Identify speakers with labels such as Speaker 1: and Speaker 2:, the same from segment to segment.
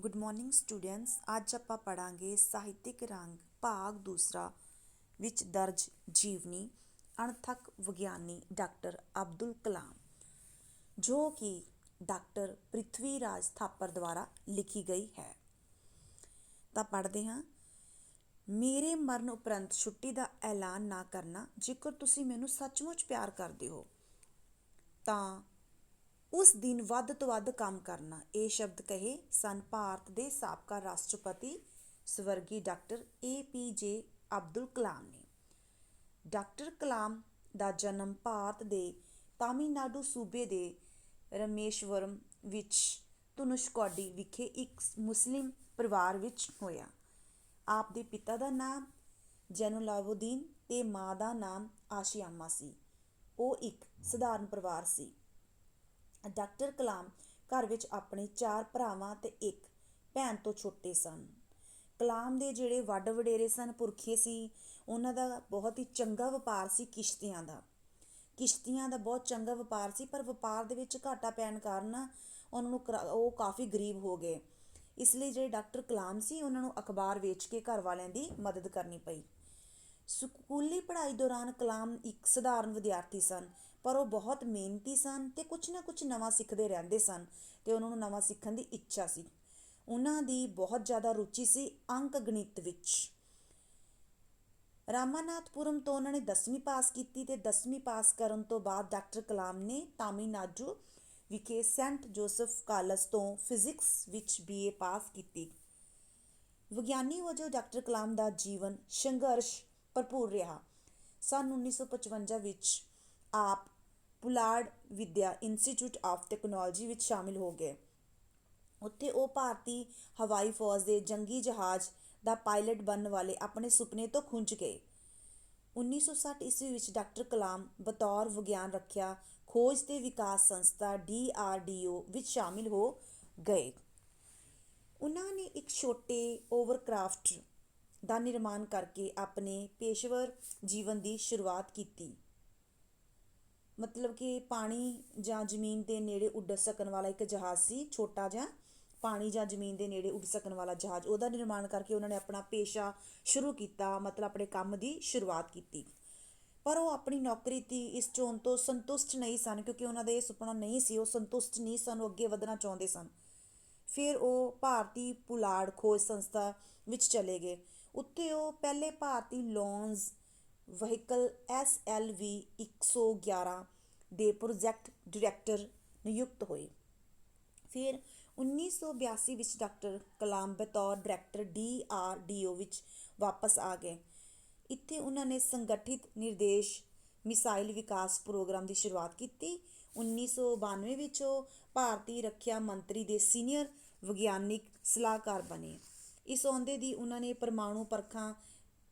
Speaker 1: Good morning students ਅੱਜ ਆਪਾਂ ਪੜਾਂਗੇ ਸਾਹਿਤਿਕ ਰੰਗ, ਭਾਗ ਦੂਸਰਾ, ਵਿੱਚ ਦਰਜ ਜੀਵਨੀ, ਅਣਥੱਕ ਵਿਗਿਆਨੀ ਡਾਕਟਰ ਅਬਦੁਲ ਕਲਾਮ, ਜੋ ਕਿ ਡਾਕਟਰ ਪ੍ਰਿਥਵੀ ਰਾਜ ਥਾਪਰ ਦੁਆਰਾ ਲਿਖੀ ਗਈ ਹੈ। ਤਾਂ ਪੜ੍ਹਦੇ ਹਾਂ। ਮੇਰੇ ਮਰਨ ਉਪਰੰਤ ਛੁੱਟੀ ਦਾ ਐਲਾਨ ਨਾ ਕਰਨਾ, ਜੇਕਰ ਤੁਸੀਂ ਮੈਨੂੰ ਸੱਚਮੁੱਚ ਪਿਆਰ ਕਰਦੇ ਹੋ, ਤਾਂ ਉਸ ਦਿਨ ਵੱਧ ਤੋਂ ਵੱਧ ਕੰਮ ਕਰਨਾ। ਇਹ ਸ਼ਬਦ ਕਹੇ ਸਨ ਭਾਰਤ ਦੇ ਸਾਬਕਾ ਰਾਸ਼ਟਰਪਤੀ ਸਵਰਗੀ ਡਾਕਟਰ ਏ ਪੀ ਜੇ ਅਬਦੁਲ ਕਲਾਮ ਨੇ। ਡਾਕਟਰ ਕਲਾਮ ਦਾ ਜਨਮ ਭਾਰਤ ਦੇ ਤਾਮਿਲਨਾਡੂ ਸੂਬੇ ਦੇ ਰਮੇਸ਼ਵਰਮ ਵਿੱਚ ਧਨੁਸ਼ਕੋਡੀ ਵਿਖੇ ਇੱਕ ਮੁਸਲਿਮ ਪਰਿਵਾਰ ਵਿੱਚ ਹੋਇਆ। ਆਪ ਦੇ ਪਿਤਾ ਦਾ ਨਾਮ ਜੈਨੁਲਾਬੁਦੀਨ ਤੇ ਮਾਂ ਦਾ ਨਾਮ ਆਸ਼ਿਆਮਾ ਸੀ। ਉਹ ਇੱਕ ਸਧਾਰਨ ਪਰਿਵਾਰ ਸੀ। ਡਾਕਟਰ ਕਲਾਮ ਘਰ ਵਿੱਚ ਆਪਣੇ ਚਾਰ ਭਰਾਵਾਂ ਅਤੇ ਇੱਕ ਭੈਣ ਤੋਂ ਛੋਟੇ ਸਨ। ਕਲਾਮ ਦੇ ਜਿਹੜੇ ਵੱਡ ਵਡੇਰੇ ਸਨ, ਪੁਰਖੇ ਸੀ, ਉਹਨਾਂ ਦਾ ਬਹੁਤ ਹੀ ਚੰਗਾ ਵਪਾਰ ਸੀ ਕਿਸ਼ਤੀਆਂ ਦਾ। ਕਿਸ਼ਤੀਆਂ ਦਾ ਬਹੁਤ ਚੰਗਾ ਵਪਾਰ ਸੀ, ਪਰ ਵਪਾਰ ਦੇ ਵਿੱਚ ਘਾਟਾ ਪੈਣ ਕਾਰਨ ਉਹਨਾਂ ਨੂੰ ਕਰਾ- ਉਹ ਕਾਫੀ ਗਰੀਬ ਹੋ ਗਏ। ਇਸ ਲਈ ਜਿਹੜੇ ਡਾਕਟਰ ਕਲਾਮ ਸੀ, ਉਹਨਾਂ ਨੂੰ ਅਖਬਾਰ ਵੇਚ ਕੇ ਘਰ ਵਾਲਿਆਂ ਦੀ ਮਦਦ ਕਰਨੀ ਪਈ। ਸਕੂਲੀ ਪੜ੍ਹਾਈ ਦੌਰਾਨ ਕਲਾਮ ਇੱਕ ਸਧਾਰਨ ਵਿਦਿਆਰਥੀ ਸਨ, ਪਰ ਉਹ ਬਹੁਤ ਮਿਹਨਤੀ ਸਨ ਤੇ ਕੁਝ ਨਾ ਕੁਝ ਨਵਾਂ ਸਿੱਖਦੇ ਰਹਿੰਦੇ ਸਨ ਤੇ ਉਹਨਾਂ ਨੂੰ ਨਵਾਂ ਸਿੱਖਣ ਦੀ ਇੱਛਾ ਸੀ। ਉਹਨਾਂ ਦੀ ਬਹੁਤ ਜ਼ਿਆਦਾ ਰੁਚੀ ਸੀ ਅੰਕ ਗਣਿਤ ਵਿੱਚ। ਰਾਮਾਨਾਥਪੁਰਮ ਤੋਂ ਉਹਨਾਂ ਨੇ 10ਵੀਂ ਪਾਸ ਕੀਤੀ ਤੇ 10ਵੀਂ ਪਾਸ ਕਰਨ ਤੋਂ ਬਾਅਦ ਡਾਕਟਰ ਕਲਾਮ ਨੇ ਤਾਮਿਲਨਾਡੂ ਵਿਖੇ ਸੈਂਟ ਜੋਸਫ ਕਾਲਜ ਤੋਂ ਫਿਜ਼ਿਕਸ ਵਿੱਚ ਬੀਏ ਪਾਸ ਕੀਤੀ। ਵਿਗਿਆਨੀ ਵਜੋਂ ਡਾਕਟਰ ਕਲਾਮ ਦਾ ਜੀਵਨ ਸੰਘਰਸ਼ ਭਰਪੂਰ ਰਿਹਾ। ਸਨ 1955 ਵਿੱਚ ਆਪ ਪੁਲਾੜ ਵਿਦਿਆ ਇੰਸਟੀਚਿਊਟ ਆਫ ਟੈਕਨੋਲੋਜੀ ਵਿੱਚ ਸ਼ਾਮਿਲ ਹੋ ਗਏ। ਉੱਥੇ ਉਹ ਭਾਰਤੀ ਹਵਾਈ ਫੌਜ ਦੇ ਜੰਗੀ ਜਹਾਜ਼ ਦਾ ਪਾਇਲਟ ਬਣਨ ਵਾਲੇ ਆਪਣੇ ਸੁਪਨੇ ਤੋਂ ਖੁੰਝ ਗਏ। 1960 ਈਸਵੀ ਵਿੱਚ ਡਾਕਟਰ ਕਲਾਮ ਬਤੌਰ ਵਿਗਿਆਨ ਰੱਖਿਆ ਖੋਜ ਤੇ ਵਿਕਾਸ ਸੰਸਥਾ DRDO ਵਿੱਚ ਸ਼ਾਮਿਲ ਹੋ ਗਏ। ਉਹਨਾਂ ਨੇ ਇੱਕ ਛੋਟੇ ਓਵਰਕ੍ਰਾਫਟ ਦਾ ਨਿਰਮਾਣ ਕਰਕੇ ਆਪਣੇ ਪੇਸ਼ੇਵਰ ਜੀਵਨ ਦੀ ਸ਼ੁਰੂਆਤ ਕੀਤੀ। ਮਤਲਬ ਕਿ ਪਾਣੀ ਜਾਂ ਜ਼ਮੀਨ ਦੇ ਨੇੜੇ ਉੱਡ ਸਕਣ ਵਾਲਾ ਇੱਕ ਜਹਾਜ਼ ਸੀ, ਛੋਟਾ ਜਿਹਾ। ਪਾਣੀ ਜਾਂ ਜ਼ਮੀਨ ਦੇ ਨੇੜੇ ਉੱਡ ਸਕਣ ਵਾਲਾ ਜਹਾਜ਼, ਉਹਦਾ ਨਿਰਮਾਣ ਕਰਕੇ ਉਹਨਾਂ ਨੇ ਆਪਣਾ ਪੇਸ਼ਾ ਸ਼ੁਰੂ ਕੀਤਾ, ਮਤਲਬ ਆਪਣੇ ਕੰਮ ਦੀ ਸ਼ੁਰੂਆਤ ਕੀਤੀ। ਪਰ ਉਹ ਆਪਣੀ ਨੌਕਰੀ ਦੀ ਇਸ ਚੋਣ ਤੋਂ ਸੰਤੁਸ਼ਟ ਨਹੀਂ ਸਨ, ਕਿਉਂਕਿ ਉਹਨਾਂ ਦਾ ਇਹ ਸੁਪਨਾ ਨਹੀਂ ਸੀ, ਉਹ ਸੰਤੁਸ਼ਟ ਨਹੀਂ ਸਨ, ਉਹ ਅੱਗੇ ਵਧਣਾ ਚਾਹੁੰਦੇ ਸਨ। ਫਿਰ ਉਹ ਭਾਰਤੀ ਪੁਲਾੜ ਖੋਜ ਸੰਸਥਾ ਵਿੱਚ ਚਲੇ ਗਏ। ਉੱਥੇ ਉਹ ਪਹਿਲੇ ਭਾਰਤੀ launch vehicle S L V ਇੱਕ ਸੌ 111 ਦੇ ਪ੍ਰੋਜੈਕਟ ਡਾਇਰੈਕਟਰ ਨਿਯੁਕਤ ਹੋਏ। ਫਿਰ 1982 ਵਿੱਚ ਡਾਕਟਰ ਕਲਾਮ ਬਤੌਰ director D R D O ਵਿੱਚ ਵਾਪਸ ਆ ਗਏ। ਇੱਥੇ ਉਹਨਾਂ ਨੇ ਸੰਗਠਿਤ ਨਿਰਦੇਸ਼ ਮਿਸਾਈਲ ਵਿਕਾਸ ਪ੍ਰੋਗਰਾਮ ਦੀ ਸ਼ੁਰੂਆਤ ਕੀਤੀ। 1992 ਵਿੱਚ ਉਹ ਭਾਰਤੀ ਰੱਖਿਆ ਮੰਤਰੀ ਦੇ ਸੀਨੀਅਰ ਵਿਗਿਆਨਿਕ ਸਲਾਹਕਾਰ ਬਣੇ। ਇਸ ਅਹੁਦੇ ਦੀ ਉਹਨਾਂ ਨੇ ਪਰਮਾਣੂ ਪਰਖਾਂ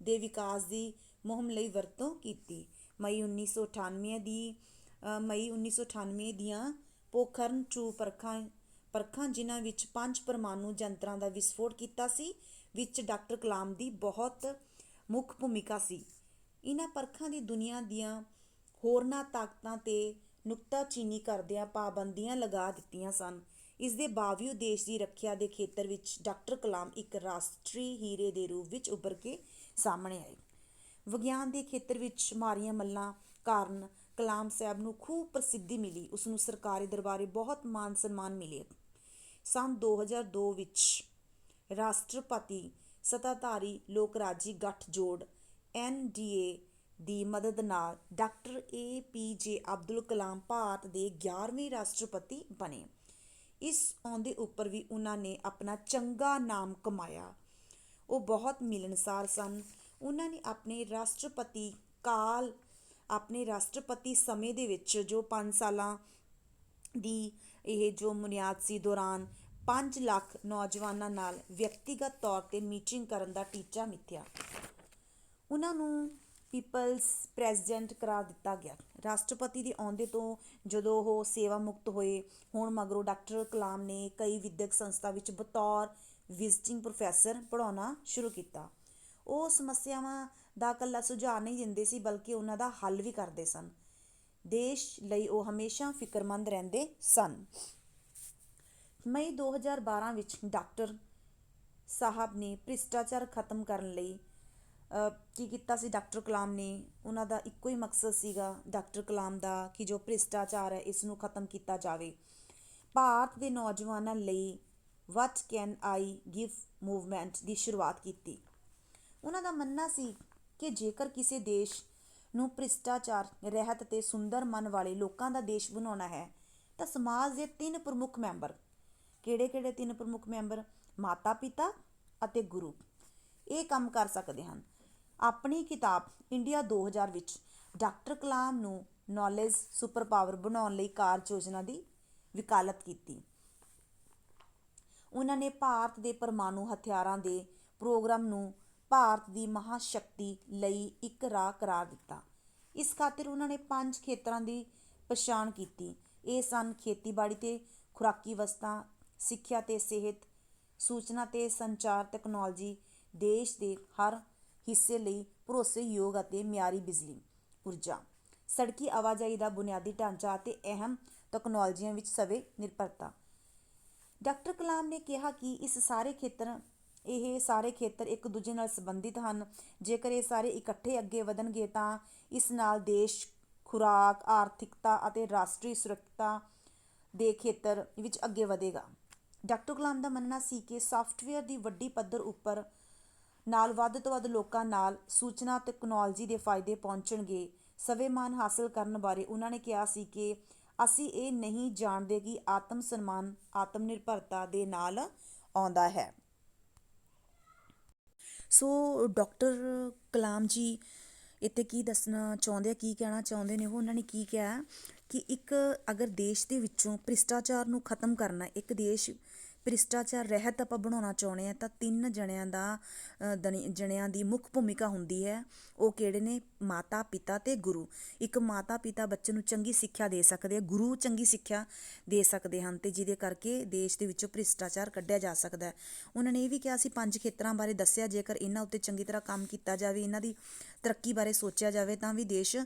Speaker 1: ਦੇ ਵਿਕਾਸ ਦੀ ਮੁਹਿੰਮ ਲਈ ਵਰਤੋਂ ਕੀਤੀ। ਮਈ 1998 ਦੀ ਅ, ਮਈ 1998 ਦੀਆਂ ਪੋਖਰਨ 2 ਪਰਖਾਂ ਪਰਖਾਂ ਜਿਨ੍ਹਾਂ ਵਿੱਚ ਪੰਜ ਪਰਮਾਣੂ ਯੰਤਰਾਂ ਦਾ ਵਿਸਫੋਟ ਕੀਤਾ ਸੀ ਵਿੱਚ ਡਾਕਟਰ ਕਲਾਮ ਦੀ ਬਹੁਤ ਮੁੱਖ ਭੂਮਿਕਾ ਸੀ। ਇਹਨਾਂ ਪਰਖਾਂ ਦੀ ਦੁਨੀਆ ਦੀਆਂ ਹੋਰਨਾਂ ਤਾਕਤਾਂ ਤੇ ਨੁਕਤਾਚੀਨੀ ਕਰਦਿਆਂ ਪਾਬੰਦੀਆਂ ਲਗਾ ਦਿੱਤੀਆਂ ਸਨ। ਇਸ ਦੇ ਬਾਵਜੂਦ ਦੇਸ਼ ਦੀ ਰੱਖਿਆ ਦੇ ਖੇਤਰ ਵਿੱਚ ਡਾਕਟਰ ਕਲਾਮ ਇੱਕ ਰਾਸ਼ਟਰੀ ਹੀਰੇ ਦੇ ਰੂਪ ਵਿੱਚ ਉੱਭਰ ਕੇ ਸਾਹਮਣੇ ਆਏ। ਵਿਗਿਆਨ ਦੇ ਖੇਤਰ ਵਿੱਚ ਮਾਰੀਆਂ ਮੱਲਾਂ ਕਾਰਨ ਕਲਾਮ ਸਾਹਿਬ ਨੂੰ ਖੂਬ ਪ੍ਰਸਿੱਧੀ ਮਿਲੀ, ਉਸ ਨੂੰ ਸਰਕਾਰੀ ਦਰਬਾਰੇ ਬਹੁਤ ਮਾਨ ਸਨਮਾਨ ਮਿਲੇ ਸੰਨ 2002 ਵਿੱਚ ਰਾਸ਼ਟਰਪਤੀ ਸੱਤਾਧਾਰੀ ਲੋਕ ਰਾਜੀ ਗੱਠਜੋੜ NDA ਦੀ ਮਦਦ ਨਾਲ ਡਾਕਟਰ ਏ ਪੀ ਜੇ ਅਬਦੁਲ ਕਲਾਮ ਭਾਰਤ ਦੇ 11ਵੇਂ ਰਾਸ਼ਟਰਪਤੀ ਬਣੇ। ਇਸ ਆਉਂਦੇ ਉੱਪਰ ਵੀ ਉਹਨਾਂ ਨੇ ਆਪਣਾ ਚੰਗਾ ਨਾਮ ਕਮਾਇਆ। ਉਹ ਬਹੁਤ ਮਿਲਣਸਾਰ ਸਨ। ਉਹਨਾਂ ਨੇ ਆਪਣੇ ਰਾਸ਼ਟਰਪਤੀ ਕਾਲ, ਆਪਣੇ ਰਾਸ਼ਟਰਪਤੀ ਸਮੇਂ ਦੇ ਵਿੱਚ ਜੋ 5 ਸਾਲਾਂ ਦੀ ਇਹ ਜੋ ਮੁਨਿਆਦ ਸੀ ਦੌਰਾਨ 5 ਲੱਖ ਨੌਜਵਾਨਾਂ ਨਾਲ ਵਿਅਕਤੀਗਤ ਤੌਰ ਤੇ ਮੀਟਿੰਗ ਕਰਨ ਦਾ ਟੀਚਾ ਮਿੱਥਿਆ। ਉਹਨਾਂ ਨੂੰ ਪੀਪਲਸ ਪ੍ਰੈਜ਼ੀਡੈਂਟ ਕਰਾਰ ਦਿੱਤਾ ਗਿਆ। ਰਾਸ਼ਟਰਪਤੀ ਦੇ ਆਉਂਦੇ ਤੋਂ ਜਦੋਂ ਉਹ ਸੇਵਾ ਮੁਕਤ ਹੋਏ, ਹੋਣ ਮਗਰੋਂ ਡਾਕਟਰ ਕਲਾਮ ਨੇ ਕਈ ਵਿਦਿਅਕ ਸੰਸਥਾ ਵਿੱਚ ਬਤੌਰ ਵਿਜ਼ਿਟਿੰਗ ਪ੍ਰੋਫੈਸਰ ਪੜ੍ਹਾਉਣਾ ਸ਼ੁਰੂ ਕੀਤਾ। ਉਹ ਸਮੱਸਿਆਵਾਂ ਦਾ ਇਕੱਲਾ ਸੁਝਾਅ ਨਹੀਂ ਦਿੰਦੇ ਸੀ, ਬਲਕਿ ਉਹਨਾਂ ਦਾ ਹੱਲ ਵੀ ਕਰਦੇ ਸਨ। ਦੇਸ਼ ਲਈ ਉਹ ਹਮੇਸ਼ਾ ਫਿਕਰਮੰਦ ਰਹਿੰਦੇ ਸਨ। ਮਈ 2012 ਵਿੱਚ ਡਾਕਟਰ ਸਾਹਿਬ ਨੇ ਭ੍ਰਿਸ਼ਟਾਚਾਰ ਖਤਮ ਕਰਨ ਲਈ ਕੀ ਕੀਤਾ ਸੀ ਡਾਕਟਰ ਕਲਾਮ ਨੇ? ਉਹਨਾਂ ਦਾ ਇੱਕੋ ਹੀ ਮਕਸਦ ਸੀਗਾ ਡਾਕਟਰ ਕਲਾਮ ਦਾ ਕਿ ਜੋ ਭ੍ਰਿਸ਼ਟਾਚਾਰ ਹੈ, ਇਸ ਨੂੰ ਖਤਮ ਕੀਤਾ ਜਾਵੇ। ਭਾਰਤ ਦੇ ਨੌਜਵਾਨਾਂ ਲਈ what can I give movement ਦੀ ਸ਼ੁਰੂਆਤ ਕੀਤੀ। ਉਹਨਾਂ ਦਾ ਮੰਨਣਾ ਸੀ ਕਿ ਜੇਕਰ ਕਿਸੇ ਦੇਸ਼ ਨੂੰ ਭ੍ਰਿਸ਼ਟਾਚਾਰ, ਰਹਿਤ ਤੇ ਸੁੰਦਰ ਮਨ ਵਾਲੇ ਲੋਕਾਂ ਦਾ ਦੇਸ਼ ਬਣਾਉਣਾ ਹੈ, ਤਾਂ ਸਮਾਜ ਦੇ ਤਿੰਨ ਪ੍ਰਮੁੱਖ ਮੈਂਬਰ ਕਿਹੜੇ-ਕਿਹੜੇ ਤਿੰਨ ਪ੍ਰਮੁੱਖ ਮੈਂਬਰ? ਮਾਤਾ ਪਿਤਾ ਅਤੇ ਗੁਰੂ। ਇਹ ਕੰਮ ਕਰ ਸਕਦੇ ਹਨ। ਆਪਣੀ ਕਿਤਾਬ ਇੰਡੀਆ ਦੋ ਹਜ਼ਾਰ ਵਿੱਚ ਡਾਕਟਰ ਕਲਾਮ ਨੂੰ ਨੌਲੇਜ ਸੁਪਰ ਪਾਵਰ ਬਣਾਉਣ ਲਈ ਕਾਰਜ ਯੋਜਨਾ ਦੀ ਵਕਾਲਤ ਕੀਤੀ। ਉਹਨਾਂ ਨੇ ਭਾਰਤ ਦੇ ਪਰਮਾਣੂ ਹਥਿਆਰਾਂ ਦੇ ਪ੍ਰੋਗਰਾਮ ਨੂੰ ਭਾਰਤ ਦੀ ਮਹਾਸ਼ਕਤੀ ਲਈ ਇੱਕ ਰਾਹ ਕਰਾਰ ਦਿੱਤਾ। ਇਸ ਖਾਤਰ ਉਹਨਾਂ ਨੇ ਪੰਜ ਖੇਤਰਾਂ ਦੀ ਪਛਾਣ ਕੀਤੀ। ਇਹ ਸਨ ਖੇਤੀਬਾੜੀ ਤੇ ਖੁਰਾਕੀ ਵਸਤਾਂ, ਸਿੱਖਿਆ ਤੇ ਸਿਹਤ, ਸੂਚਨਾ ਤੇ ਸੰਚਾਰ ਟੈਕਨੋਲੋਜੀ ਦੇਸ਼ ਦੇ ਹਰ ਹਿੱਸੇ ਲਈ ਭਰੋਸੇਯੋਗ ਅਤੇ ਮਿਆਰੀ ਬਿਜਲੀ ਊਰਜਾ। ਸੜਕੀ ਆਵਾਜਾਈ ਦਾ ਬੁਨਿਆਦੀ ਢਾਂਚਾ ਅਤੇ ਅਹਿਮ ਟੈਕਨੋਲੋਜੀਆਂ ਵਿੱਚ ਸਵੇ ਨਿਰਭਰਤਾ। ਡਾਕਟਰ ਕਲਾਮ ਨੇ ਕਿਹਾ ਕਿ ਇਸ ਸਾਰੇ ਖੇਤਰ, ਇਹ ਸਾਰੇ ਖੇਤਰ ਇੱਕ ਦੂਜੇ ਨਾਲ ਸੰਬੰਧਿਤ ਹਨ। ਜੇਕਰ ਇਹ ਸਾਰੇ ਇਕੱਠੇ ਅੱਗੇ ਵਧਣਗੇ ਤਾਂ ਇਸ ਨਾਲ ਦੇਸ਼, ਖੁਰਾਕ, ਆਰਥਿਕਤਾ ਅਤੇ ਰਾਸ਼ਟਰੀ ਸੁਰੱਖਿਆ ਦੇ ਖੇਤਰ ਵਿੱਚ ਅੱਗੇ ਵਧੇਗਾ। ਡਾਕਟਰ ਕਲਾਮ ਦਾ ਮੰਨਣਾ ਸੀ ਕਿ ਸਾਫਟਵੇਅਰ ਦੀ ਵੱਡੀ ਪੱਧਰ ਉੱਪਰ ਨਾਲ ਵੱਧ ਤੋਂ ਵੱਧ ਲੋਕਾਂ ਨਾਲ ਸੂਚਨਾ ਟੈਕਨੋਲੋਜੀ ਦੇ ਫਾਇਦੇ ਪਹੁੰਚਣਗੇ। ਸਵੇਮਾਨ ਹਾਸਲ ਕਰਨ ਬਾਰੇ ਉਹਨਾਂ ਨੇ ਕਿਹਾ ਸੀ ਕਿ ਅਸੀਂ ਇਹ ਨਹੀਂ ਜਾਣਦੇ ਕਿ ਆਤਮ ਸਨਮਾਨ, ਆਤਮ ਨਿਰਭਰਤਾ ਦੇ ਨਾਲ ਆਉਂਦਾ ਹੈ। ਸੋ ਡਾਕਟਰ ਕਲਾਮ ਜੀ, ਇੱਥੇ ਕੀ ਦੱਸਣਾ ਚਾਹੁੰਦੇ ਆ, ਕੀ ਕਹਿਣਾ ਚਾਹੁੰਦੇ ਨੇ? ਉਹ ਉਹਨਾਂ ਨੇ ਕੀ ਕਿਹਾ ਕਿ ਇੱਕ ਅਗਰ ਦੇਸ਼ ਦੇ ਵਿੱਚੋਂ ਭ੍ਰਿਸ਼ਟਾਚਾਰ ਨੂੰ ਖਤਮ ਕਰਨਾ, ਇੱਕ ਦੇਸ਼ ਭ੍ਰਿਸ਼ਟਾਚਾਰ ਰਹਿਤ ਆਪਾਂ ਬਣਾਉਣਾ ਚਾਹੁੰਦੇ ਆ ਤਾਂ ਤਿੰਨ ਜਣਿਆਂ ਦਾ ਅ, ਜਣਿਆਂ ਦੀ ਮੁੱਖ ਭੂਮਿਕਾ ਹੁੰਦੀ ਹੈ ਉਹ ਕਿਹੜੇ ਨੇ? ਮਾਤਾ ਪਿਤਾ ਤੇ ਗੁਰੂ। ਇੱਕ ਮਾਤਾ ਪਿਤਾ ਬੱਚੇ ਨੂੰ ਚੰਗੀ ਸਿੱਖਿਆ ਦੇ ਸਕਦੇ ਆ ਗੁਰੂ ਚੰਗੀ ਸਿੱਖਿਆ ਦੇ ਸਕਦੇ ਹਨ ਤੇ ਜਿਹਦੇ ਕਰਕੇ ਦੇਸ਼ ਦੇ ਵਿੱਚੋਂ ਭ੍ਰਿਸ਼ਟਾਚਾਰ ਕੱਢਿਆ ਜਾ ਸਕਦਾ ਹੈ। ਉਹਨਾਂ ਨੇ ਇਹ ਵੀ ਕਿਹਾ ਸੀ ਪੰਜ ਖੇਤਰਾਂ ਬਾਰੇ ਦੱਸਿਆ ਜੇਕਰ ਇਹਨਾਂ ਉੱਤੇ ਚੰਗੀ ਤਰ੍ਹਾਂ ਕੰਮ ਕੀਤਾ ਜਾਵੇ ਇਹਨਾਂ ਦੀ ਤਰੱਕੀ ਬਾਰੇ ਸੋਚਿਆ ਜਾਵੇ ਤਾਂ ਵੀ ਦੇਸ਼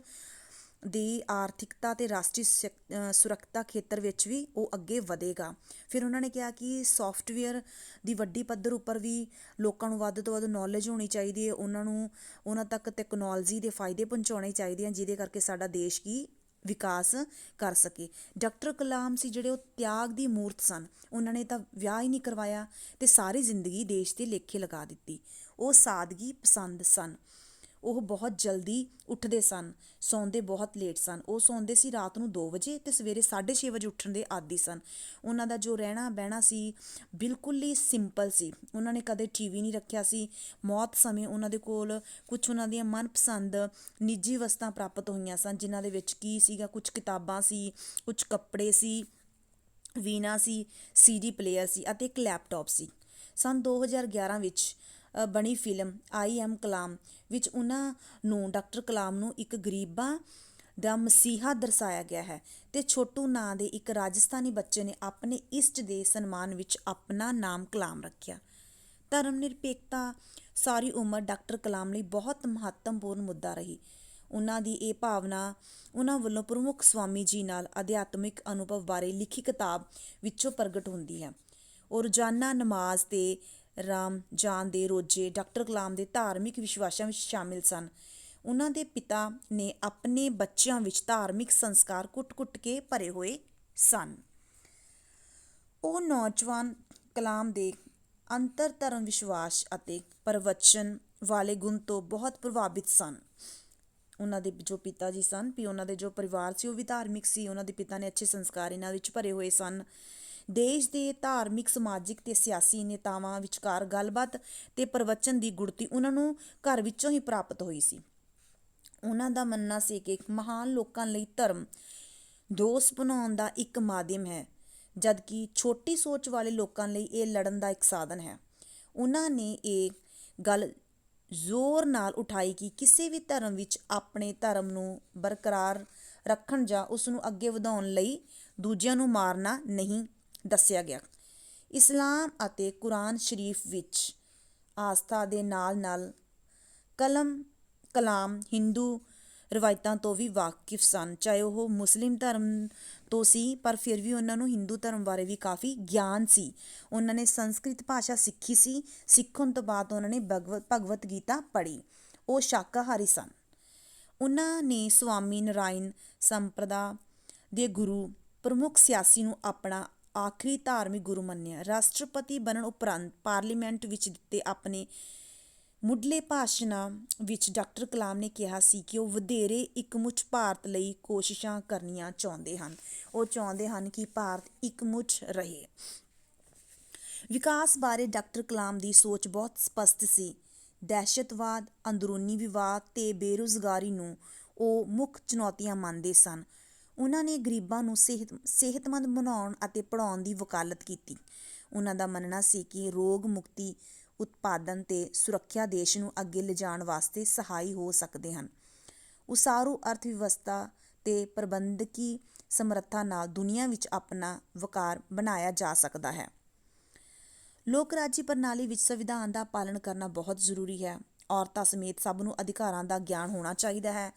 Speaker 1: ਦੀ ਆਰਥਿਕਤਾ ਅਤੇ ਰਾਸ਼ਟਰੀ ਸਿਕ- ਅ, ਸੁਰੱਖਿਆ ਖੇਤਰ ਵਿੱਚ ਵੀ ਉਹ ਅੱਗੇ ਵਧੇਗਾ। ਫਿਰ ਉਹਨਾਂ ਨੇ ਕਿਹਾ ਕਿ ਸੋਫਟਵੇਅਰ ਦੀ ਵੱਡੀ ਪੱਧਰ ਉੱਪਰ ਵੀ ਲੋਕਾਂ ਨੂੰ ਵੱਧ ਤੋਂ ਵੱਧ ਨੌਲੇਜ ਹੋਣੀ ਚਾਹੀਦੀ ਹੈ। ਉਹਨਾਂ ਨੂੰ ਉਹਨਾਂ ਤੱਕ ਟੈਕਨੋਲੋਜੀ ਦੇ ਫਾਇਦੇ ਪਹੁੰਚਾਉਣੇ ਚਾਹੀਦੇ ਹਨ ਜਿਹਦੇ ਕਰਕੇ ਸਾਡਾ ਦੇਸ਼ ਕੀ ਵਿਕਾਸ ਕਰ ਸਕੇ। ਡਾਕਟਰ ਕਲਾਮ ਸੀ ਜਿਹੜੇ ਉਹ ਤਿਆਗ ਦੀ ਮੂਰਤ ਸਨ। ਉਹਨਾਂ ਨੇ ਤਾਂ ਵਿਆਹ ਹੀ ਨਹੀਂ ਕਰਵਾਇਆ ਤੇ ਸਾਰੀ ਜ਼ਿੰਦਗੀ ਦੇਸ਼ ਦੇ ਲੇਖੇ ਲਗਾ ਦਿੱਤੀ। ਉਹ ਸਾਦਗੀ ਪਸੰਦ ਸਨ। ਉਹ ਬਹੁਤ ਜਲਦੀ ਉੱਠਦੇ ਸਨ, ਸੌਂਦੇ ਬਹੁਤ ਲੇਟ ਸਨ। ਉਹ ਸੌਂਦੇ ਸੀ ਰਾਤ ਨੂੰ 2 ਵਜੇ ਤੇ ਸਵੇਰੇ 6:30 ਵਜੇ ਉੱਠਣ ਦੇ ਆਦੀ ਸਨ। ਉਹਨਾਂ ਦਾ ਜੋ ਰਹਿਣਾ ਬਹਿਣਾ ਸੀ ਬਿਲਕੁਲ ਹੀ ਸਿੰਪਲ ਸੀ। ਉਹਨਾਂ ਨੇ ਕਦੇ ਟੀਵੀ ਨਹੀਂ ਰੱਖਿਆ ਸੀ। ਮੌਤ ਸਮੇਂ ਉਹਨਾਂ ਦੇ ਕੋਲ ਕੁਝ ਉਹਨਾਂ ਦੀਆਂ ਮਨਪਸੰਦ ਨਿੱਜੀ ਵਸਤਾਂ ਪ੍ਰਾਪਤ ਹੋਈਆਂ ਸਨ, ਜਿਨ੍ਹਾਂ ਦੇ ਵਿੱਚ ਕੀ ਸੀਗਾ? ਕੁਝ ਕਿਤਾਬਾਂ ਸੀ ਕੁਝ ਕੱਪੜੇ ਸੀ ਵੀਨਾ ਸੀ ਸੀਡੀ ਪਲੇਅਰ ਸੀ ਅਤੇ ਇੱਕ ਲੈਪਟਾਪ ਸੀ। ਸੰਨ ਦੋ ਹਜ਼ਾਰ 2011 ਵਿੱਚ ਬਣੀ ਫਿਲਮ ਆਈ ਐਮ ਕਲਾਮ, ਵਿੱਚ ਉਹਨਾਂ ਨੂੰ ਡਾਕਟਰ ਕਲਾਮ ਨੂੰ ਇੱਕ ਗਰੀਬਾਂ ਦਾ ਮਸੀਹਾ ਦਰਸਾਇਆ ਗਿਆ ਹੈ ਅਤੇ ਛੋਟੂ ਨਾਂ ਦੇ ਇੱਕ ਰਾਜਸਥਾਨੀ ਬੱਚੇ ਨੇ ਆਪਣੇ ਇਸ਼ਟ ਦੇ ਸਨਮਾਨ ਵਿੱਚ ਆਪਣਾ ਨਾਮ ਕਲਾਮ ਰੱਖਿਆ। ਧਰਮ ਨਿਰਪੇਖਤਾ ਸਾਰੀ ਉਮਰ ਡਾਕਟਰ ਕਲਾਮ ਲਈ ਬਹੁਤ ਮਹੱਤਵਪੂਰਨ ਮੁੱਦਾ ਰਹੀ। ਉਹਨਾਂ ਦੀ ਇਹ ਭਾਵਨਾ ਉਹਨਾਂ ਵੱਲੋਂ ਪ੍ਰਮੁੱਖ ਸਵਾਮੀ ਜੀ ਨਾਲ ਅਧਿਆਤਮਿਕ ਅਨੁਭਵ ਬਾਰੇ ਲਿਖੀ ਕਿਤਾਬ ਵਿੱਚੋਂ ਪ੍ਰਗਟ ਹੁੰਦੀ ਹੈ। ਉਹ ਰੋਜ਼ਾਨਾ ਨਮਾਜ਼ ਅਤੇ ਰਾਮ ਜਾਨ ਦੇ ਰੋਜੇ ਡਾਕਟਰ ਕਲਾਮ ਦੇ ਧਾਰਮਿਕ ਵਿਸ਼ਵਾਸਾਂ ਵਿੱਚ ਸ਼ਾਮਿਲ ਸਨ। ਉਹਨਾਂ ਦੇ ਪਿਤਾ ਨੇ ਆਪਣੇ ਬੱਚਿਆਂ ਵਿੱਚ ਧਾਰਮਿਕ ਸੰਸਕਾਰ ਕੁੱਟ-ਕੁੱਟ ਕੇ ਭਰੇ ਹੋਏ ਸਨ। ਉਹ ਨੌਜਵਾਨ ਕਲਾਮ ਦੇ ਅੰਤਰ ਧਰਮ ਵਿਸ਼ਵਾਸ ਅਤੇ ਪ੍ਰਵਚਨ ਵਾਲੇ ਗੁਣ ਤੋਂ ਬਹੁਤ ਪ੍ਰਭਾਵਿਤ ਸਨ। ਉਹਨਾਂ ਦੇ ਜੋ ਪਿਤਾ ਜੀ ਸਨ, ਵੀ ਉਹਨਾਂ ਦੇ ਜੋ ਪਰਿਵਾਰ ਸੀ, ਉਹ ਵੀ ਧਾਰਮਿਕ ਸੀ। ਉਹਨਾਂ ਦੇ ਪਿਤਾ ਨੇ ਅੱਛੇ ਸੰਸਕਾਰ ਇਹਨਾਂ ਵਿੱਚ ਭਰੇ ਹੋਏ ਸਨ। ਦੇਸ਼ ਦੇ ਧਾਰਮਿਕ, ਸਮਾਜਿਕ ਅਤੇ ਸਿਆਸੀ ਨੇਤਾਵਾਂ ਵਿਚਕਾਰ ਗੱਲਬਾਤ ਅਤੇ ਪ੍ਰਵਚਨ ਦੀ ਗੁੜਤੀ ਉਹਨਾਂ ਨੂੰ ਘਰ ਵਿੱਚੋਂ ਹੀ ਪ੍ਰਾਪਤ ਹੋਈ ਸੀ। ਉਹਨਾਂ ਦਾ ਮੰਨਣਾ ਸੀ ਕਿ ਮਹਾਨ ਲੋਕਾਂ ਲਈ ਧਰਮ ਦੋਸਤ ਬਣਾਉਣ ਦਾ ਇੱਕ ਮਾਧਿਅਮ ਹੈ, ਜਦਕਿ ਛੋਟੀ ਸੋਚ ਵਾਲੇ ਲੋਕਾਂ ਲਈ ਇਹ ਲੜਨ ਦਾ ਇੱਕ ਸਾਧਨ ਹੈ। ਉਹਨਾਂ ਨੇ ਇਹ ਗੱਲ ਜ਼ੋਰ ਨਾਲ ਉਠਾਈ ਕਿ ਕਿਸੇ ਵੀ ਧਰਮ ਵਿੱਚ ਆਪਣੇ ਧਰਮ ਨੂੰ ਬਰਕਰਾਰ ਰੱਖਣ ਜਾਂ ਉਸ ਨੂੰ ਅੱਗੇ ਵਧਾਉਣ ਲਈ ਦੂਜਿਆਂ ਨੂੰ ਮਾਰਨਾ ਨਹੀਂ ਦੱਸਿਆ ਗਿਆ। ਇਸਲਾਮ ਅਤੇ ਕੁਰਾਨ ਸ਼ਰੀਫ ਵਿੱਚ ਆਸਥਾ ਦੇ ਨਾਲ ਨਾਲ ਕਲਮ, ਕਲਾਮ, ਹਿੰਦੂ ਰਵਾਇਤਾਂ ਤੋਂ ਵੀ ਵਾਕਿਫ ਸਨ। ਚਾਹੇ ਉਹ ਮੁਸਲਿਮ ਧਰਮ ਤੋਂ ਸੀ, ਪਰ ਫਿਰ ਵੀ ਉਹਨਾਂ ਨੂੰ ਹਿੰਦੂ ਧਰਮ ਬਾਰੇ ਵੀ ਕਾਫੀ ਗਿਆਨ ਸੀ। ਉਹਨਾਂ ਨੇ ਸੰਸਕ੍ਰਿਤ ਭਾਸ਼ਾ ਸਿੱਖੀ ਸੀ। ਸਿੱਖਣ ਤੋਂ ਬਾਅਦ ਉਹਨਾਂ ਨੇ ਭਗਵਤ ਭਗਵਤ ਗੀਤਾ ਪੜ੍ਹੀ। ਉਹ ਸ਼ਾਕਾਹਾਰੀ ਸਨ। ਉਹਨਾਂ ਨੇ ਸਵਾਮੀ ਨਰਾਇਣ ਸੰਪਰਦਾ ਦੇ ਗੁਰੂ, ਪ੍ਰਮੁੱਖ ਸਿਆਸੀ ਨੂੰ ਆਪਣਾ ਆਖਰੀ ਧਾਰਮਿਕ ਗੁਰੂ ਮੰਨਿਆ। ਰਾਸ਼ਟਰਪਤੀ ਬਣਨ ਉਪਰੰਤ ਪਾਰਲੀਮੈਂਟ ਵਿੱਚ ਦਿੱਤੇ ਆਪਣੇ ਮੁੱਢਲੇ ਭਾਸ਼ਣਾਂ ਵਿੱਚ ਡਾਕਟਰ ਕਲਾਮ ਨੇ ਕਿਹਾ ਸੀ ਕਿ ਉਹ ਵਧੇਰੇ ਇਕਮੁੱਠ ਭਾਰਤ ਲਈ ਕੋਸ਼ਿਸ਼ਾਂ ਕਰਨੀਆਂ ਚਾਹੁੰਦੇ ਹਨ। ਉਹ ਚਾਹੁੰਦੇ ਹਨ ਕਿ ਭਾਰਤ ਇਕਮੁੱਠ ਰਹੇ। ਵਿਕਾਸ ਬਾਰੇ ਡਾਕਟਰ ਕਲਾਮ ਦੀ ਸੋਚ ਬਹੁਤ ਸਪਸ਼ਟ ਸੀ। ਦਹਿਸ਼ਤਵਾਦ, ਅੰਦਰੂਨੀ ਵਿਵਾਦ ਤੇ ਬੇਰੁਜ਼ਗਾਰੀ ਨੂੰ ਉਹ ਮੁੱਖ ਚੁਣੌਤੀਆਂ ਮੰਨਦੇ ਸਨ। ਉਹਨਾਂ ਨੇ ਗਰੀਬਾਂ ਨੂੰ ਸਿਹਤ, ਸਿਹਤਮੰਦ ਬਣਾਉਣ ਅਤੇ ਪੜ੍ਹਾਉਣ ਦੀ ਵਕਾਲਤ ਕੀਤੀ। ਉਹਨਾਂ ਦਾ ਮੰਨਣਾ ਸੀ ਕਿ ਰੋਗ ਮੁਕਤੀ ਉਤਪਾਦਨ ਤੇ ਸੁਰੱਖਿਆ ਦੇਸ਼ ਨੂੰ ਅੱਗੇ ਲਿਜਾਣ ਵਾਸਤੇ ਸਹਾਈ ਹੋ ਸਕਦੇ ਹਨ। ਉਸਾਰੂ ਅਰਥ ਵਿਵਸਥਾ ਤੇ ਪ੍ਰਬੰਧਕੀ ਸਮਰੱਥਾ ਨਾਲ ਦੁਨੀਆ ਵਿੱਚ ਆਪਣਾ ਵਕਾਰ ਬਣਾਇਆ ਜਾ ਸਕਦਾ ਹੈ। ਲੋਕ ਰਾਜੀ ਪ੍ਰਣਾਲੀ ਵਿੱਚ ਸੰਵਿਧਾਨ ਦਾ ਪਾਲਣ ਕਰਨਾ ਬਹੁਤ ਜ਼ਰੂਰੀ ਹੈ। ਔਰਤਾਂ ਸਮੇਤ ਸਭ ਨੂੰ ਅਧਿਕਾਰਾਂ ਦਾ ਗਿਆਨ ਹੋਣਾ ਚਾਹੀਦਾ ਹੈ।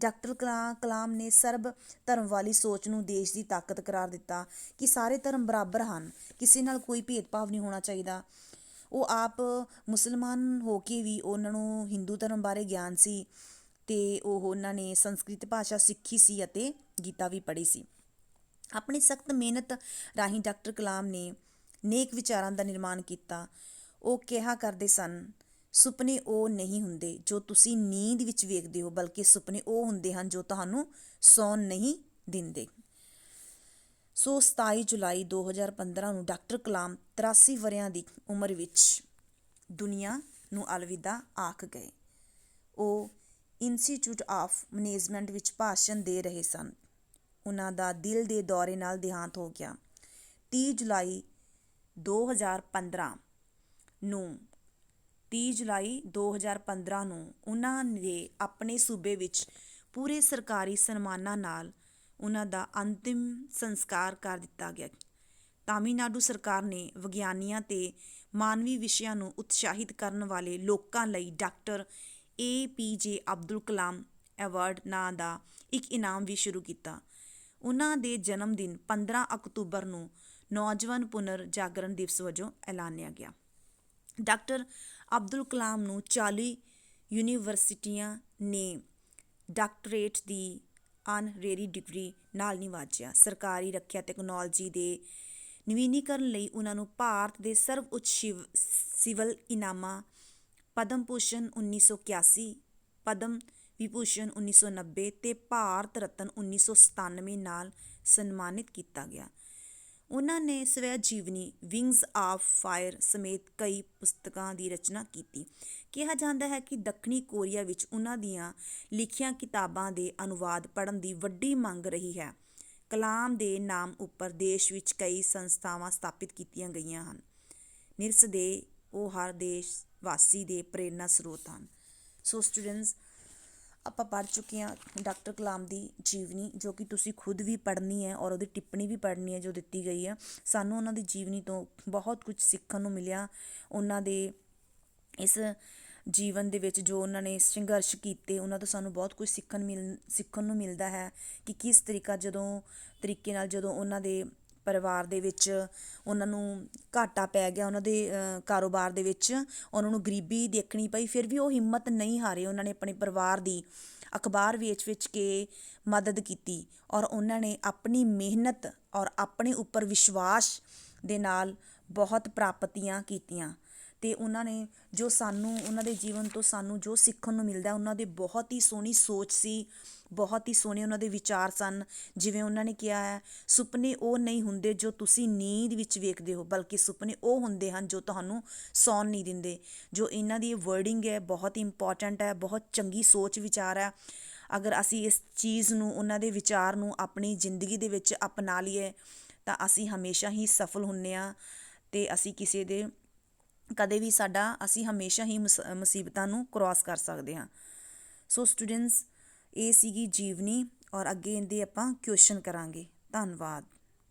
Speaker 1: ਡਾਕਟਰ ਕਲਾ- ਕਲਾਮ ਨੇ ਸਰਬ ਧਰਮ ਵਾਲੀ ਸੋਚ ਨੂੰ ਦੇਸ਼ ਦੀ ਤਾਕਤ ਕਰਾਰ ਦਿੱਤਾ ਕਿ ਸਾਰੇ ਧਰਮ ਬਰਾਬਰ ਹਨ, ਕਿਸੇ ਨਾਲ ਕੋਈ ਭੇਦਭਾਵ ਨਹੀਂ ਹੋਣਾ ਚਾਹੀਦਾ। ਉਹ ਆਪ ਮੁਸਲਮਾਨ ਹੋ ਕੇ ਵੀ ਉਹਨਾਂ ਨੂੰ ਹਿੰਦੂ ਧਰਮ ਬਾਰੇ ਗਿਆਨ ਸੀ ਤੇ ਉਹ ਉਹਨਾਂ ਨੇ ਸੰਸਕ੍ਰਿਤ ਭਾਸ਼ਾ ਸਿੱਖੀ ਸੀ ਅਤੇ ਗੀਤਾ ਵੀ ਪੜ੍ਹੀ ਸੀ। ਆਪਣੀ ਸਖਤ ਮਿਹਨਤ ਰਾਹੀਂ ਡਾਕਟਰ ਕਲਾਮ ਨੇ ਨੇਕ ਵਿਚਾਰਾਂ ਦਾ ਨਿਰਮਾਣ ਕੀਤਾ। ਉਹ ਕਿਹਾ ਕਰਦੇ ਸਨ ਸੁਪਨੇ ਉਹ ਨਹੀਂ ਹੁੰਦੇ ਜੋ ਤੁਸੀਂ ਨੀਂਦ ਵਿੱਚ ਵੇਖਦੇ ਹੋ, ਬਲਕਿ ਸੁਪਨੇ ਉਹ ਹੁੰਦੇ ਹਨ ਜੋ ਤੁਹਾਨੂੰ ਸੌਣ ਨਹੀਂ ਦਿੰਦੇ। ਸੋ 27 ਜੁਲਾਈ 2015 ਨੂੰ ਡਾਕਟਰ ਕਲਾਮ 83 ਵਰਿਆਂ ਦੀ ਉਮਰ ਵਿੱਚ ਦੁਨੀਆ ਨੂੰ ਅਲਵਿਦਾ ਆਖ ਗਏ। ਉਹ ਇੰਸਟੀਚਿਊਟ ਆਫ ਮੈਨੇਜਮੈਂਟ ਵਿੱਚ ਭਾਸ਼ਣ ਦੇ ਰਹੇ ਸਨ। ਉਹਨਾਂ ਦਾ ਦਿਲ ਦੇ ਦੌਰੇ ਨਾਲ ਦੇਹਾਂਤ ਹੋ ਗਿਆ। 30 ਜੁਲਾਈ 2015 ਨੂੰ ਤੀਹ ਜੁਲਾਈ 2015 ਨੂੰ ਉਹਨਾਂ ਦੇ ਆਪਣੇ ਸੂਬੇ ਵਿੱਚ ਪੂਰੇ ਸਰਕਾਰੀ ਸਨਮਾਨਾਂ ਨਾਲ ਉਹਨਾਂ ਦਾ ਅੰਤਿਮ ਸੰਸਕਾਰ ਕਰ ਦਿੱਤਾ ਗਿਆ। ਤਾਮਿਲਨਾਡੂ ਸਰਕਾਰ ਨੇ ਵਿਗਿਆਨੀਆਂ ਅਤੇ ਮਾਨਵੀ ਵਿਸ਼ਿਆਂ ਨੂੰ ਉਤਸ਼ਾਹਿਤ ਕਰਨ ਵਾਲੇ ਲੋਕਾਂ ਲਈ ਡਾਕਟਰ ਏ ਪੀ ਜੇ ਅਬਦੁਲ ਕਲਾਮ ਐਵਾਰਡ ਨਾਂ ਦਾ ਇੱਕ ਇਨਾਮ ਵੀ ਸ਼ੁਰੂ ਕੀਤਾ। ਉਹਨਾਂ ਦੇ ਜਨਮ ਦਿਨ 15 ਅਕਤੂਬਰ ਨੂੰ ਨੌਜਵਾਨ ਪੁਨਰ ਜਾਗਰਣ ਦਿਵਸ ਵਜੋਂ ਐਲਾਨਿਆ ਗਿਆ। ਡਾਕਟਰ ਅਬਦੁਲ ਕਲਾਮ ਨੂੰ 40 ਯੂਨੀਵਰਸਿਟੀਆਂ ਨੇ ਡਾਕਟਰੇਟ ਦੀ ਆਨਰੇਰੀ ਡਿਗਰੀ ਨਾਲ ਨਿਵਾਜਿਆ। ਸਰਕਾਰੀ ਰੱਖਿਆ ਟੈਕਨੋਲੋਜੀ ਦੇ ਨਵੀਨੀਕਰਨ ਲਈ ਉਹਨਾਂ ਨੂੰ ਭਾਰਤ ਦੇ ਸਰਵ ਉੱਚ ਸ਼ਿਵ, ਸਿਵਲ ਇਨਾਮਾਂ ਪਦਮ ਭੂਸ਼ਣ 1981 ਪਦਮ ਵਿਭੂਸ਼ਣ 1990 ਤੇ ਭਾਰਤ ਰਤਨ 1997 ਨਾਲ ਸਨਮਾਨਿਤ ਕੀਤਾ ਗਿਆ। ਉਹਨਾਂ ਨੇ ਸਵੈ ਜੀਵਨੀ ਵਿੰਗਸ ਆਫ ਫਾਇਰ ਸਮੇਤ ਕਈ ਪੁਸਤਕਾਂ ਦੀ ਰਚਨਾ ਕੀਤੀ। ਕਿਹਾ ਜਾਂਦਾ ਹੈ ਕਿ ਦੱਖਣੀ ਕੋਰੀਆ ਵਿੱਚ ਉਹਨਾਂ ਦੀਆਂ ਲਿਖੀਆਂ ਕਿਤਾਬਾਂ ਦੇ ਅਨੁਵਾਦ ਪੜ੍ਹਨ ਦੀ ਵੱਡੀ ਮੰਗ ਰਹੀ ਹੈ। ਕਲਾਮ ਦੇ ਨਾਮ ਉੱਪਰ ਦੇਸ਼ ਵਿੱਚ ਕਈ ਸੰਸਥਾਵਾਂ ਸਥਾਪਿਤ ਕੀਤੀਆਂ ਗਈਆਂ ਹਨ। ਨਿਰਸ ਦੇ ਉਹ ਹਰ ਦੇਸ਼ ਵਾਸੀ ਦੇ ਪ੍ਰੇਰਨਾ ਸਰੋਤ ਹਨ। ਸੋ ਸਟੂਡੈਂਟਸ ਆਪਾਂ ਪੜ੍ਹ ਚੁੱਕੇ ਹਾਂ ਡਾਕਟਰ ਕਲਾਮ ਦੀ ਜੀਵਨੀ, ਜੋ ਕਿ ਤੁਸੀਂ ਖੁਦ ਵੀ ਪੜ੍ਹਨੀ ਹੈ ਔਰ ਉਹਦੀ ਟਿੱਪਣੀ ਵੀ ਪੜ੍ਹਨੀ ਹੈ ਜੋ ਦਿੱਤੀ ਗਈ ਹੈ। ਸਾਨੂੰ ਉਹਨਾਂ ਦੀ ਜੀਵਨੀ ਤੋਂ ਬਹੁਤ ਕੁਝ ਸਿੱਖਣ ਨੂੰ ਮਿਲਿਆ। ਉਹਨਾਂ ਦੇ ਇਸ ਜੀਵਨ ਦੇ ਵਿੱਚ ਜੋ ਉਹਨਾਂ ਨੇ ਸੰਘਰਸ਼ ਕੀਤੇ, ਉਹਨਾਂ ਤੋਂ ਸਾਨੂੰ ਬਹੁਤ ਕੁਝ ਸਿੱਖਣ ਮਿਲ, ਸਿੱਖਣ ਨੂੰ ਮਿਲਦਾ ਹੈ ਕਿ ਕਿਸ ਤਰੀਕਾ ਜਦੋਂ ਤਰੀਕੇ ਨਾਲ ਜਦੋਂ ਉਹਨਾਂ ਦੇ ਪਰਿਵਾਰ ਦੇ ਵਿੱਚ ਉਹਨਾਂ ਨੂੰ ਘਾਟਾ ਪੈ ਗਿਆ, ਉਹਨਾਂ ਦੇ ਕਾਰੋਬਾਰ ਦੇ ਵਿੱਚ ਉਹਨਾਂ ਨੂੰ ਗਰੀਬੀ ਦੇਖਣੀ ਪਈ, ਫਿਰ ਵੀ ਉਹ ਹਿੰਮਤ ਨਹੀਂ ਹਾਰੇ ਉਹਨਾਂ ਨੇ ਆਪਣੇ ਪਰਿਵਾਰ ਦੀ ਅਖਬਾਰ ਵੇਚ-ਵੇਚ ਕੇ ਮਦਦ ਕੀਤੀ ਔਰ ਉਹਨਾਂ ਨੇ ਆਪਣੀ ਮਿਹਨਤ ਔਰ ਆਪਣੇ ਉੱਪਰ ਵਿਸ਼ਵਾਸ ਦੇ ਨਾਲ ਬਹੁਤ ਪ੍ਰਾਪਤੀਆਂ ਕੀਤੀਆਂ। ਅਤੇ ਉਹਨਾਂ ਨੇ ਜੋ ਸਾਨੂੰ, ਉਹਨਾਂ ਦੇ ਜੀਵਨ ਤੋਂ ਸਾਨੂੰ ਜੋ ਸਿੱਖਣ ਨੂੰ ਮਿਲਦਾ, ਉਹਨਾਂ ਦੇ ਬਹੁਤ ਹੀ ਸੋਹਣੀ ਸੋਚ ਸੀ, ਬਹੁਤ ਹੀ ਸੋਹਣੇ ਉਹਨਾਂ ਦੇ ਵਿਚਾਰ ਸਨ। ਜਿਵੇਂ ਉਹਨਾਂ ਨੇ ਕਿਹਾ ਹੈ, ਸੁਪਨੇ ਉਹ ਨਹੀਂ ਹੁੰਦੇ ਜੋ ਤੁਸੀਂ ਨੀਂਦ ਵਿੱਚ ਵੇਖਦੇ ਹੋ, ਬਲਕਿ ਸੁਪਨੇ ਉਹ ਹੁੰਦੇ ਹਨ ਜੋ ਤੁਹਾਨੂੰ ਸੌਣ ਨਹੀਂ ਦਿੰਦੇ। ਜੋ ਇਹਨਾਂ ਦੀ ਵਰਡਿੰਗ ਹੈ, ਬਹੁਤ ਹੀ ਇੰਪੋਰਟੈਂਟ ਹੈ, ਬਹੁਤ ਚੰਗੀ ਸੋਚ ਵਿਚਾਰ ਹੈ। ਅਗਰ ਅਸੀਂ ਇਸ ਚੀਜ਼ ਨੂੰ, ਉਹਨਾਂ ਦੇ ਵਿਚਾਰ ਨੂੰ ਆਪਣੀ ਜ਼ਿੰਦਗੀ ਦੇ ਵਿੱਚ ਅਪਣਾ ਲਈਏ, ਤਾਂ ਅਸੀਂ ਹਮੇਸ਼ਾ ਹੀ ਸਫਲ ਹੁੰਨੇ ਆ ਤੇ ਅਸੀਂ ਕਿਸੇ ਦੇ ਕਦੇ ਵੀ ਸਾਡਾ ਅਸੀਂ ਹਮੇਸ਼ਾ ਹੀ ਮੁਸ- ਮੁਸੀਬਤਾਂ ਨੂੰ ਕਰੋਸ ਕਰ ਸਕਦੇ ਹਾਂ। ਸੋ ਸਟੂਡੈਂਟਸ ਇਹ ਸੀਗੀ ਜੀਵਨੀ ਔਰ ਅੱਗੇ ਇਹਦੇ ਆਪਾਂ ਕੁਐਸਚਨ ਕਰਾਂਗੇ। ਧੰਨਵਾਦ।